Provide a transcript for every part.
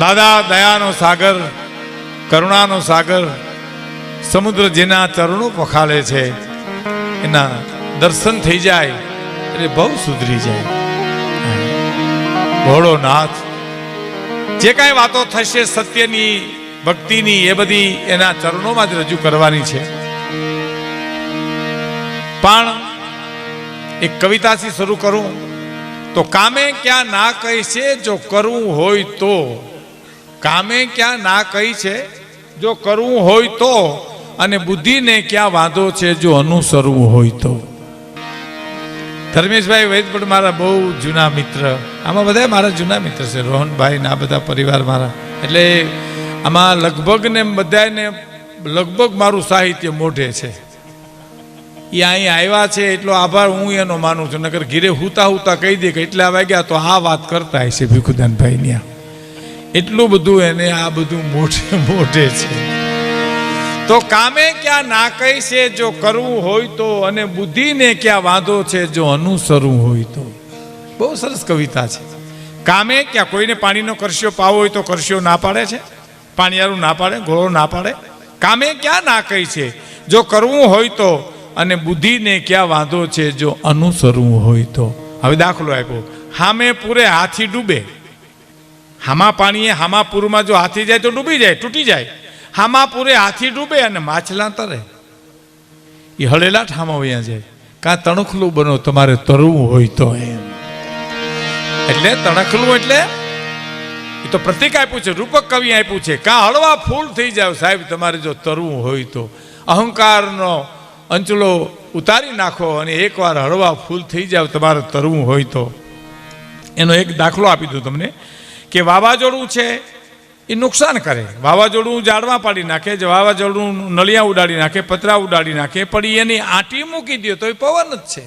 દાદા, દયાનો સાગર, કરુણાનો સાગર, સમુદ્ર જેના ચરણો પખાલે છે, એના દર્શન થઈ જાય, એટલે બહુ સુધરી જાય. ભોળો નાથ, જે કાંઈ વાતો થશે સત્યની, ભક્તિની, એ બધી એના ચરણોમાં જ રજૂ કરવાની છે. પણ એક કવિતાથી શરૂ કરું, તો કામે ક્યાં ના કહી છે જો કરવું હોય તો. કામે ક્યાં ના કહી છે? જો કરવું હોય તો, અને બુદ્ધિને ક્યાં વાંધો છે, જો અનુસરવું હોય તો. ધર્મેશભાઈ વૈદપુર મારા બહુ જૂના મિત્ર. આમાં બધા મારા જૂના મિત્ર છે, રોહનભાઈ ને આ બધા પરિવાર મારા. એટલે આમાં લગભગ ને બધાને લગભગ મારું સાહિત્ય મોઢે છે. એ અહીં આવ્યા છે, એટલો આભાર હું એનો માનું છું. નગર ઘીરે હુતા હુતા કહી દે કે, એટલા વાગ્યા તો આ વાત કરતા હશે ભીખુદાનભાઈ ત્યાં એટલું બધું એને આ બધું મોઢે મોઢે છે. તો કામે ક્યાં ના કહી છે જો કરવું હોય તો અને બુદ્ધિને ક્યાં વાંધો છે જો અનુસરવું હોય તો. બહુ સરસ કવિતા છે. કામે ક્યાં કોઈને પાણીનો કરશિયો પાવો હોય તો કરશિયો ના પાડે છે. પાણીયારું ના પાડે, ઘોડો ના પાડે. કામે ક્યાં ના કહી છે? જો કરવું હોય તો અને બુદ્ધિને ક્યાં વાંધો છે જો અનુસરવું હોય તો. હવે દાખલો આપ્યો. હામે પૂરે હાથી ડૂબે. હામા પાણીએ હામાપુરમાં જો હાથી જાય તો ડૂબી જાય, તૂટી જાય. હામાપુરે હાથી ડૂબે અને માછલા તરે. એ હળેલા ઠામા વયા જાય. કાં તણખલું બનો, તમારે તરવું હોય તો એમ. એટલે તણખલું એટલે એ તો પ્રતિક આપ્યું છે, રૂપક કવિ આપ્યું છે. કાં હળવા ફૂલ થઈ જાવ સાહેબ, તમારે જો તરવું હોય તો. અહંકારનો અંચલો ઉતારી નાખો અને એકવાર હળવા ફૂલ થઈ જાવ, તમારે તરવું હોય તો. એનો એક દાખલો આપી દઉં તમને. કે વાવાઝોડું છે એ નુકસાન કરે. વાવાઝોડું ઝાડમાં પાડી નાખે, જે વાવાઝોડું નળિયા ઉડાડી નાખે, પતરા ઉડાડી નાખે, પણ એની આંટી મૂકી દે તો એ પવન જ છે.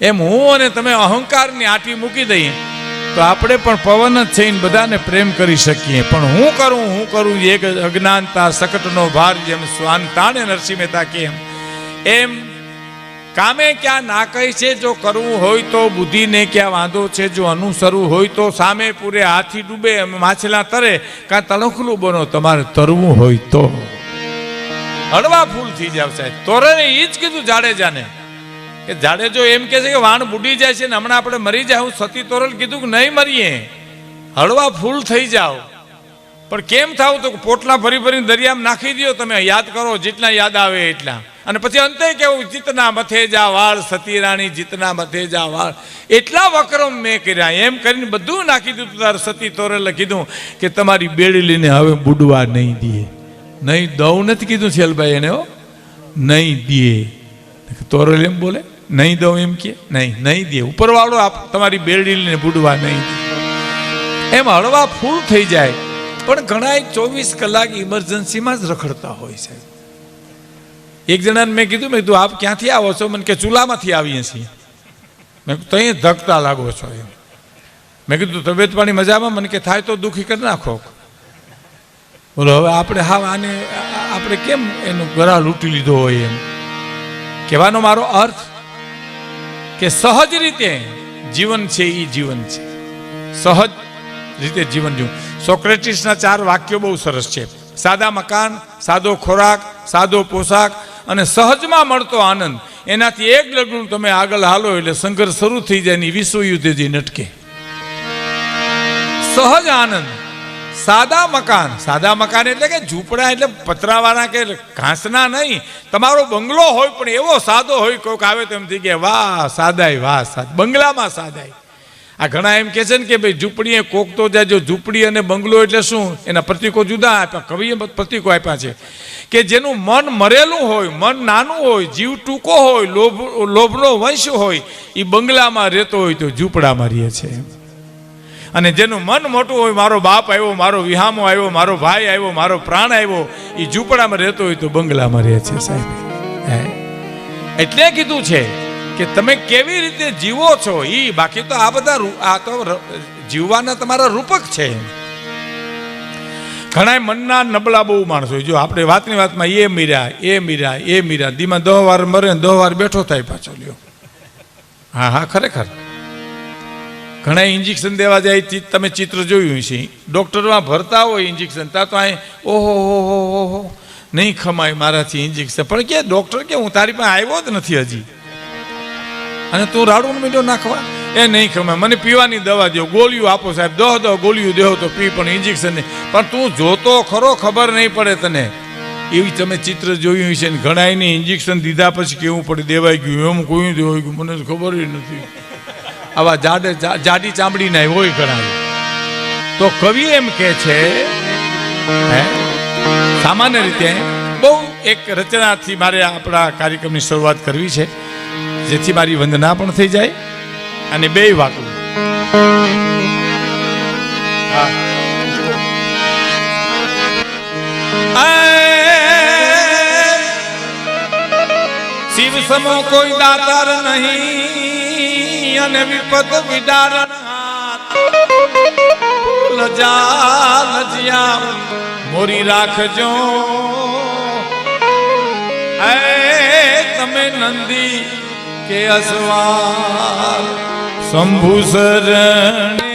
એમ હું અને તમે અહંકારની આંટી મૂકી દઈએ, તો આપણે પણ પવન જ છે ને બધાને પ્રેમ કરી શકીએ. પણ હું કરું હું કરું એક અજ્ઞાનતા, સકટનો ભાર જેમ સ્વાન તાણે નરસિંહ મહેતા કેમ એમ કામે ક્યાં ના કહી છે, જો કરવું હોય તો બુદ્ધિને ક્યાં વાંધો છે, જો અનુસરવું હોય તો સામે પૂરે હાથી ડૂબે માછલા તરે, કાં તણખલું બનો, તમારે તરવું હોય તો. હળવા ફૂલ થઈ જાવ સાહેબ. તોરે એ જ કીધું જાડેજાને કે જાડેજો એમ કે છે કે વાણ બુડી જાય છે ને હમણાં આપણે મરી જાય, હું સતી તોરલ કીધું કે નહીં મરીએ. હળવા ફૂલ થઈ જાઓ. પણ કેમ થાવ તો પોટલા ફરી ભરીને દરિયામાં નાખી દો તમે યાદ કરો, જેટલા યાદ આવે એટલા. અને પછી અંતે કેવું, જીતના મથે જા વાળ સતી રાણી જીતના મથે જા વાળ. એટલા વક્રમ મેં કર્યા. એમ કરીને બધું નાખી દીધું. તાર સતી તોરેલે કીધું કે તમારી બેડી લઈને હવે બુડવા નહીં દે. નહીં દઉં નથી કીધું શેલભાઈ એને હો. નહીં દે. તોરેલ એમ બોલે? નહીં દઉં એમ કે? નહીં નહીં દે. ઉપરવાળો આપ તમારી બેડી લઈને બુડવા નહીં એમ હળવા ફૂલ થઈ જાય. પણ ઘણા ચોવીસ કલાક ઇમરજન્સીમાં જ રખડતા હોય છે એક જણાને મેં કીધું મેં કીધું, આપ ક્યાંથી આવો છો? મને કે, ચૂલામાંથી આવીએ છીએ. મેં ત્યાં ધકતા લાગો છો એમ. મેં કીધું તબિયત પાણી મજામાં? મને કે, થાય તો દુઃખી કરી નાખો. બોલો, હવે આપણે હા આને, આપણે કેમ એનું ગરા લૂંટી લીધો હોય એમ? કહેવાનો મારો અર્થ કે સહજ રીતે જીવન છે એ જીવન છે. સહજ રીતે જીવન જીવું. સોક્રેટિસના ચાર વાક્યો બહુ સરસ છે. સાદા મકાન, સાદો ખોરાક, સાદો પોશાક અને સહજમાં મળતો આનંદ. એનાથી એક ડગલું તમે આગળ હાલો એટલે સંઘર્ષ શરૂ થઈ જાય ને વિશ્વયુદ્ધથી નટકે. સહજ આનંદ. સાદા મકાન. સાદા મકાન એટલે કે ઝૂંપડા એટલે પતરાવાળા કે ઘાસના નહીં. તમારો બંગલો હોય પણ એવો સાદો હોય, કોઈક આવે તો એમ થઈ ગયા, વાહ સાદાઈ વાહ, સાદ બંગલામાં સાદાઈ આ ઘણા એમ કહે છે ને કે ભાઈ ઝૂંપડીએ કોક તો જાય, જો ઝૂંપડી અને બંગલો એટલે શું? એના પ્રતિકો જુદા આપ્યા, કવિએ પ્રતિકો આપ્યા છે. કે જેનું મન મરેલું હોય, મન નાનું હોય, જીવ ટૂંકો હોય, લોભ, લોભનો વંશ હોય એ બંગલામાં રહેતો હોય તો ઝૂંપડામાં રહે છે. અને જેનું મન મોટું હોય, મારો બાપ આવ્યો, મારો વિહામો આવ્યો, મારો ભાઈ આવ્યો, મારો પ્રાણ આવ્યો એ ઝૂંપડામાં રહેતો હોય તો બંગલામાં રહે છે સાહેબ. એટલે કીધું છે કે તમે કેવી રીતે જીવો છો એ બાકી તો આ બધા આ તો જીવવાના તમારા રૂપક છે. ઘણા મનના નબળા બહુ માણસો. જો આપણે વાતની વાતમાં એ મીર્યા એ મીર્યા એ મીર્યા દીમાં દહ વાર મરે દહ વાર બેઠો થાય પાછો લ્યો. હા હા, ખરેખર. ઘણા ઇન્જેક્શન દેવા જાય તમે ચિત્ર જોયું છે ડૉક્ટરમાં ભરતા હોય ઇન્જેક્શન તા તો અહીં ઓહો, હો હો હો નહીં ખમાય મારાથી ઇન્જેક્શન પણ કે ડૉક્ટર કે હું તારી પાસે આવ્યો જ નથી હજી. અને તું રાડું મીઠો નાખવા? એ નહીં ખમે મને પીવાની દવા દો ગોળીઓ આપો સાહેબ. દો દો ગોળીઓ દેહો તો પી, પણ ઇન્જેક્શન નહીં. પણ તું જોતો ખરો, ખબર નહીં પડે તને. એવી તમે ચિત્ર જોયું છે ને ઘણા નહીં ઇન્જેક્શન દીધા પછી કેવું પડે? દેવાઈ ગયું. એમ કોઈ દેવાઈ ગયું. મને ખબર નથી. આવા જાડે જાડી જાડી ચામડીના હોય ઘણા તો કવિ એમ કે છે સામાન્ય રીતે બહુ એક રચનાથી મારે આપણા કાર્યક્રમની શરૂઆત કરવી છે. જેથી મારી વંદના પણ થઈ જાય અને બે વાતો. શિવ સમો કોઈ દાતાર નહીં અને વિપત લજિયા મોરી રાખજો. તમે નંદી કે અસવાર શંભુ શરણે